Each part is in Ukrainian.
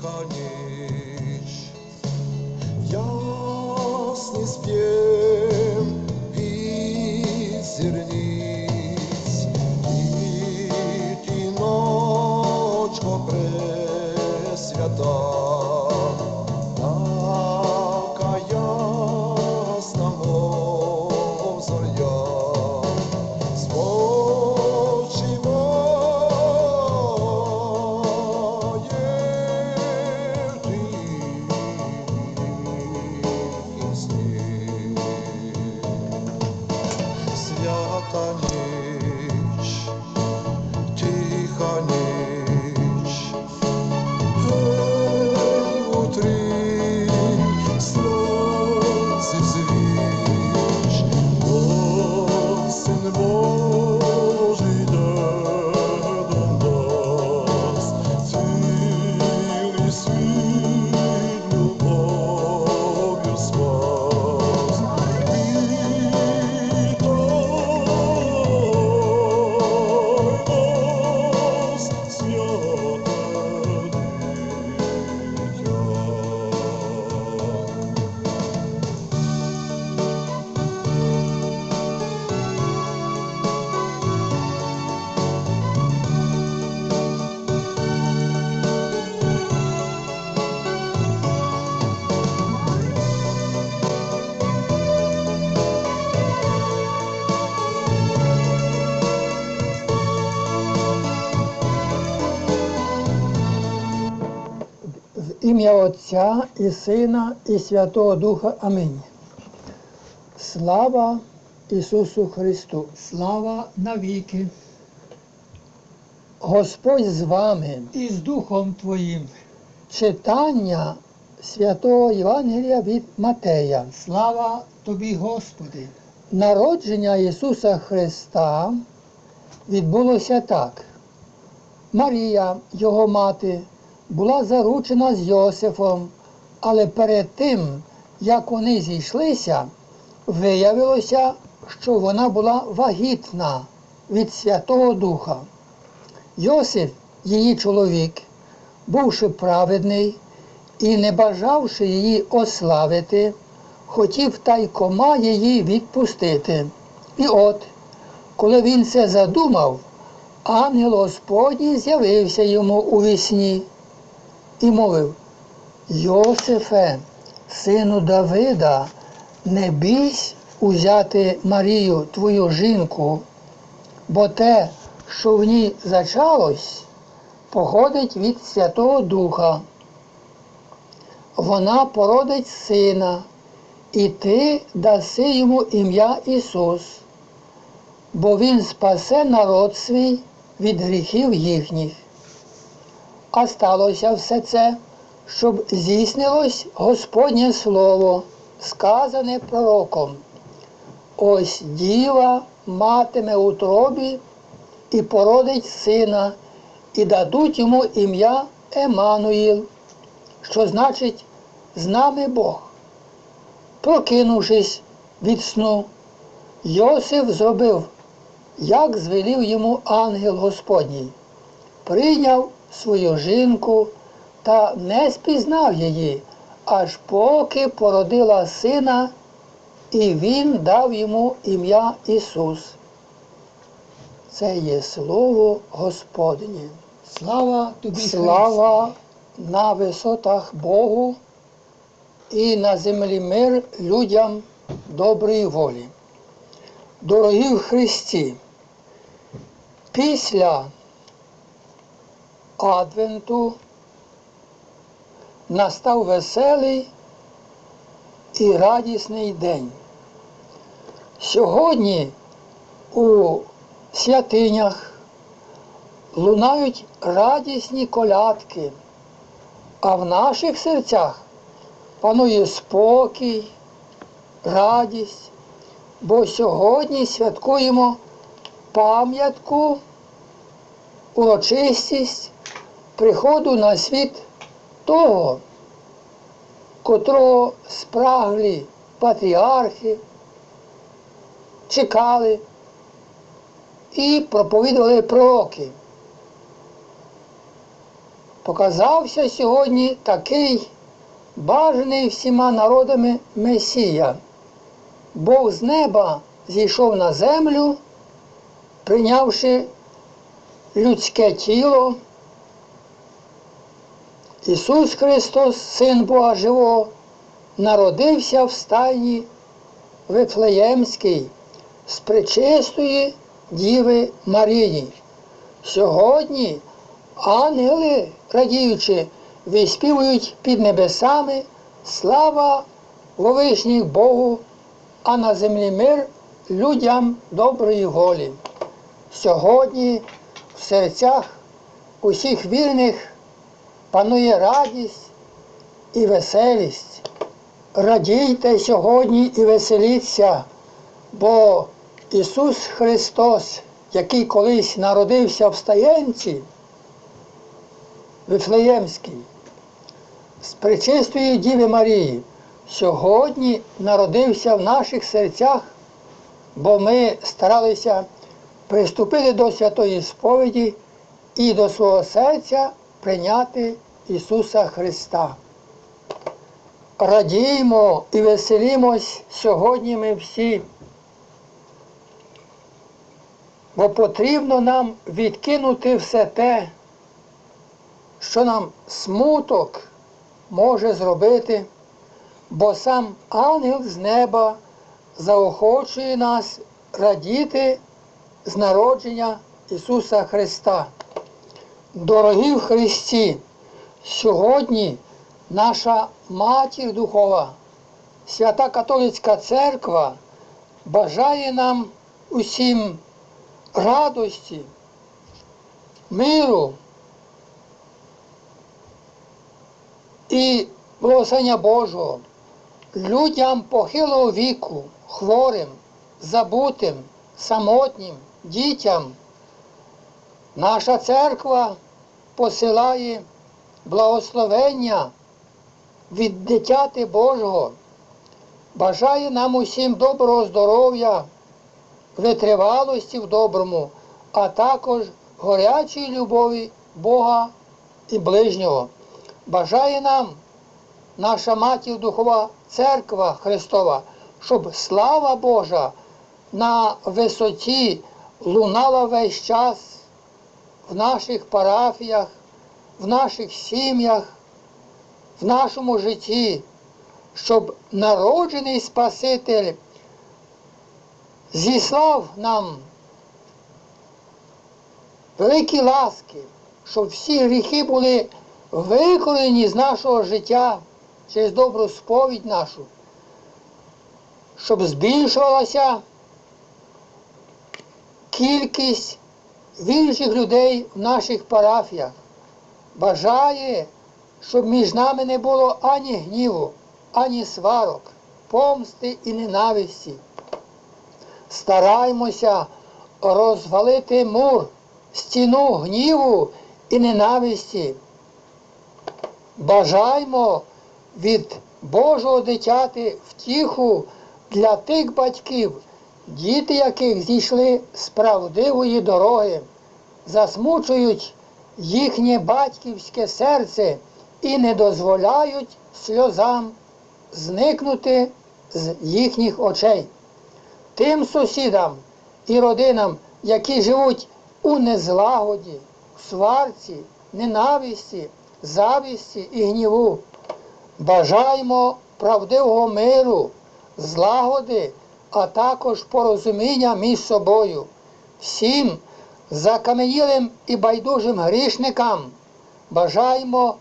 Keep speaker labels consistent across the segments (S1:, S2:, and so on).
S1: koniec. Ім'я Отця і Сина, і Святого Духа. Амінь. Слава Ісусу Христу!
S2: Слава навіки
S1: Господь з вами.
S2: і з Духом Твоїм.
S1: Читання Святого Євангелія від Матея.
S2: Слава Тобі, Господи.
S1: Народження Ісуса Христа відбулося так. Марія, його мати, була заручена з Йосифом, але перед тим, як вони зійшлися, виявилося, що вона була вагітна від Святого Духа. Йосиф, її чоловік, бувши праведний і не бажавши її ославити, хотів тайкома її відпустити. І от, коли він це задумав, ангел Господній з'явився йому у вісні і мовив: Йосифе, сину Давида, не бійсь узяти Марію, твою жінку, бо те, що в ній зачалось, походить від Святого Духа. Вона породить сина, і ти даси йому ім'я Ісус, бо Він спасе народ свій від гріхів їхніх. А сталося все це, щоб здійснилось Господнє Слово, сказане пророком. Ось діва матиме у тробі і породить сина, і дадуть йому ім'я Емануїл, що значить з нами Бог. Прокинувшись від сну, Йосиф зробив, як звелів йому ангел Господній, прийняв свою жінку та не спізнав її, аж поки породила сина, і він дав йому ім'я Ісус. Це є слово Господнє.
S2: Слава Тобі,
S1: Слава на висотах Богу і на землі мир людям доброї волі. Дорогі в Христі, після Адвенту настав веселий і радісний день. Сьогодні у святинях лунають радісні колядки, а в наших серцях панує спокій, радість, бо сьогодні святкуємо пам'ятку, урочистість приходу на світ того, котрого спраглі патріархи чекали і проповідували пророки. показався сьогодні такий бажаний всіма народами Месія. Бог з неба зійшов на землю, прийнявши людське тіло. Ісус Христос, Син Бога Живого, народився в стайні Вифлеємській з пречистої Діви Марії. Сьогодні ангели, радіючи, виспівують під небесами слава вовишніх Богу, а на землі мир людям доброї волі. Сьогодні в серцях усіх вірних панує радість і веселість. Радійте сьогодні і веселіться, бо Ісус Христос, який колись народився в стаєнці Вифлеємській, з пречистої Діви Марії, сьогодні народився в наших серцях, бо ми старалися приступити до святої сповіді і до свого серця прийняти Ісуса Христа. Радіймо і веселімось сьогодні ми всі, бо потрібно нам відкинути все те, що нам смуток може зробити, бо сам ангел з неба заохочує нас радіти з народження Ісуса Христа. Дорогі в Христі, сьогодні наша матір духова, свята католицька церква бажає нам усім радості, миру і благословення Божого людям похилого віку, хворим, забутим, самотнім, дітям. Наша церква посилає благословення від дитяти Божого, бажає нам усім доброго здоров'я, витривалості в доброму, а також горячої любові Бога і ближнього. Бажає нам наша матір Духова Церква Христова, щоб слава Божа на висоті лунала весь час в наших парафіях, в наших сім'ях, в нашому житті, щоб народжений Спаситель зіслав нам великі ласки, щоб всі гріхи були викорені з нашого життя через добру сповідь нашу, щоб збільшувалася кількість віруючих людей в наших парафіях. Бажає, щоб між нами не було ані гніву, ані сварок, помсти і ненависті. Стараймося розвалити мур, стіну гніву і ненависті. Бажаймо від Божого дитяти втіху для тих батьків, діти яких зійшли з правдивої дороги, засмучують їхнє батьківське серце і не дозволяють сльозам зникнути з їхніх очей. Тим сусідам і родинам, які живуть у незлагоді, сварці, ненависті, завісті і гніву, бажаємо правдивого миру, злагоди, а також порозуміння між собою. Всім закаменілим і байдужим грішникам бажаємо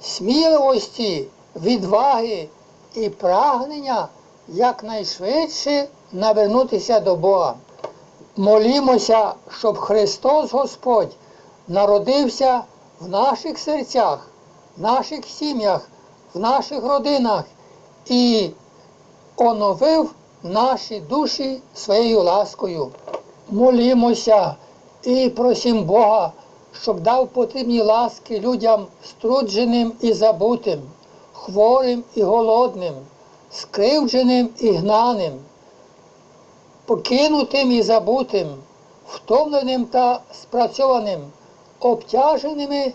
S1: сміливості, відваги і прагнення якнайшвидше навернутися до Бога. Молімося, щоб Христос Господь народився в наших серцях, в наших сім'ях, в наших родинах і оновив наші душі своєю ласкою. Молімося і просім Бога, щоб дав потрібні ласки людям струдженим і забутим, хворим і голодним, скривдженим і гнаним, покинутим і забутим, втомленим та спрацьованим, обтяженими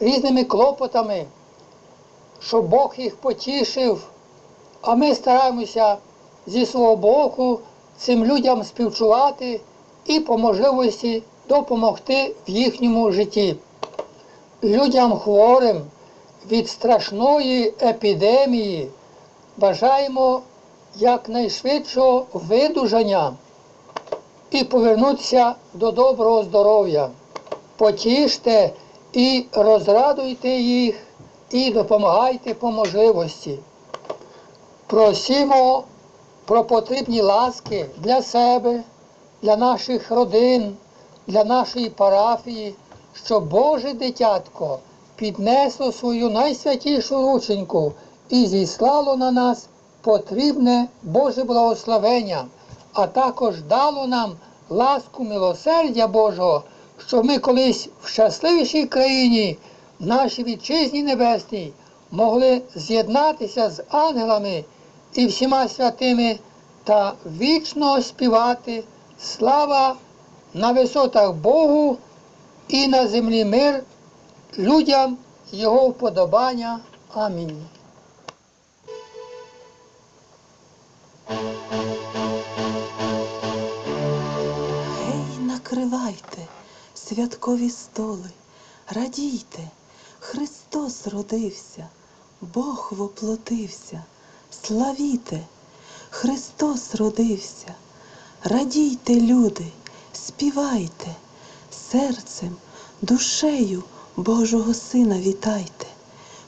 S1: різними клопотами, щоб Бог їх потішив, а ми стараємося зі свого боку цим людям співчувати і по можливості допомогти в їхньому житті. Людям хворим від страшної епідемії бажаємо якнайшвидшого видужання і повернутися до доброго здоров'я. Потіште і розрадуйте їх, і допомагайте по можливості. Просімо про потрібні ласки для себе, для наших родин, для нашої парафії, щоб Боже дитятко піднесло свою найсвятішу рученьку і зіслало на нас потрібне Боже благословення, а також дало нам ласку милосердя Божого, щоб ми колись в щасливішій країні, нашій вітчизні небесній, могли з'єднатися з ангелами і всіма святими та вічно співати слава на висотах Богу і на землі мир людям Його вподобання. Амінь.
S3: Гей, накривайте святкові столи, радійте, Христос родився, Бог воплотився, славіте, Христос родився, радійте, люди, співайте, серцем, душею Божого Сина вітайте.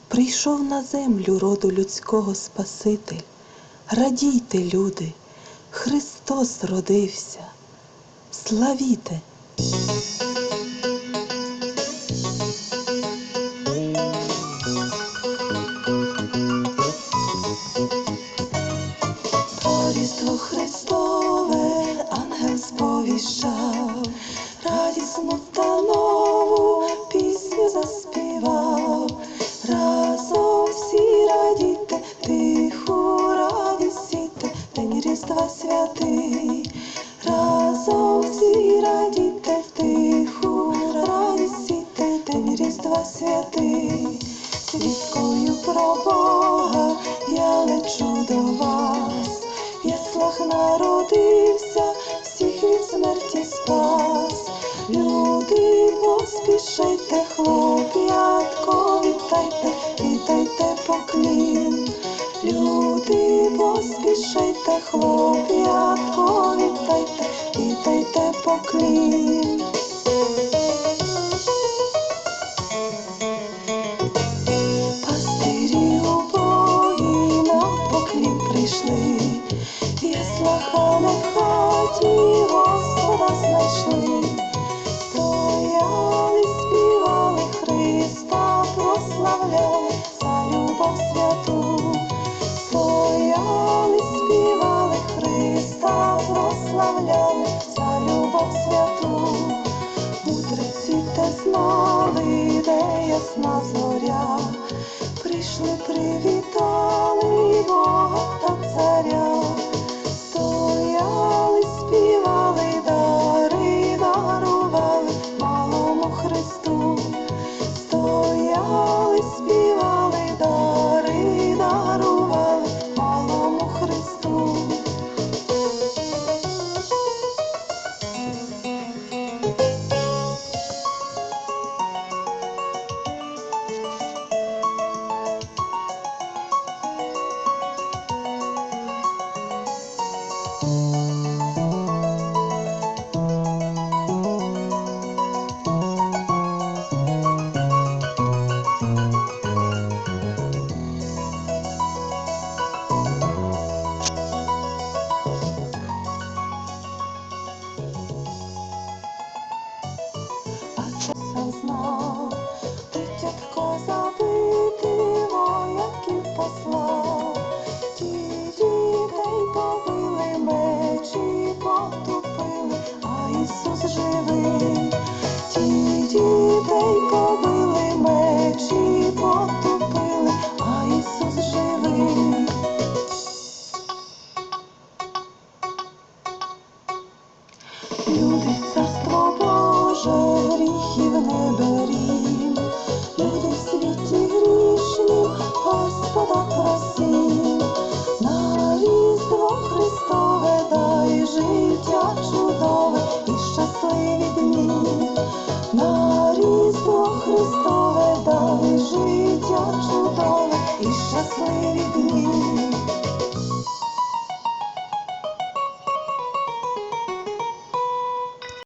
S3: Прийшов на землю роду людського Спаситель. Радійте, люди, Христос родився. Славіте! Святий. Свідкою про Бога я лечу до вас, в яслах народився, всіх від смерті спас. Люди, поспішайте, хлоп'ятко, вітайте, вітайте поклін. Люди, поспішайте, хлоп'ятко, вітайте, вітайте поклін. so small, but you're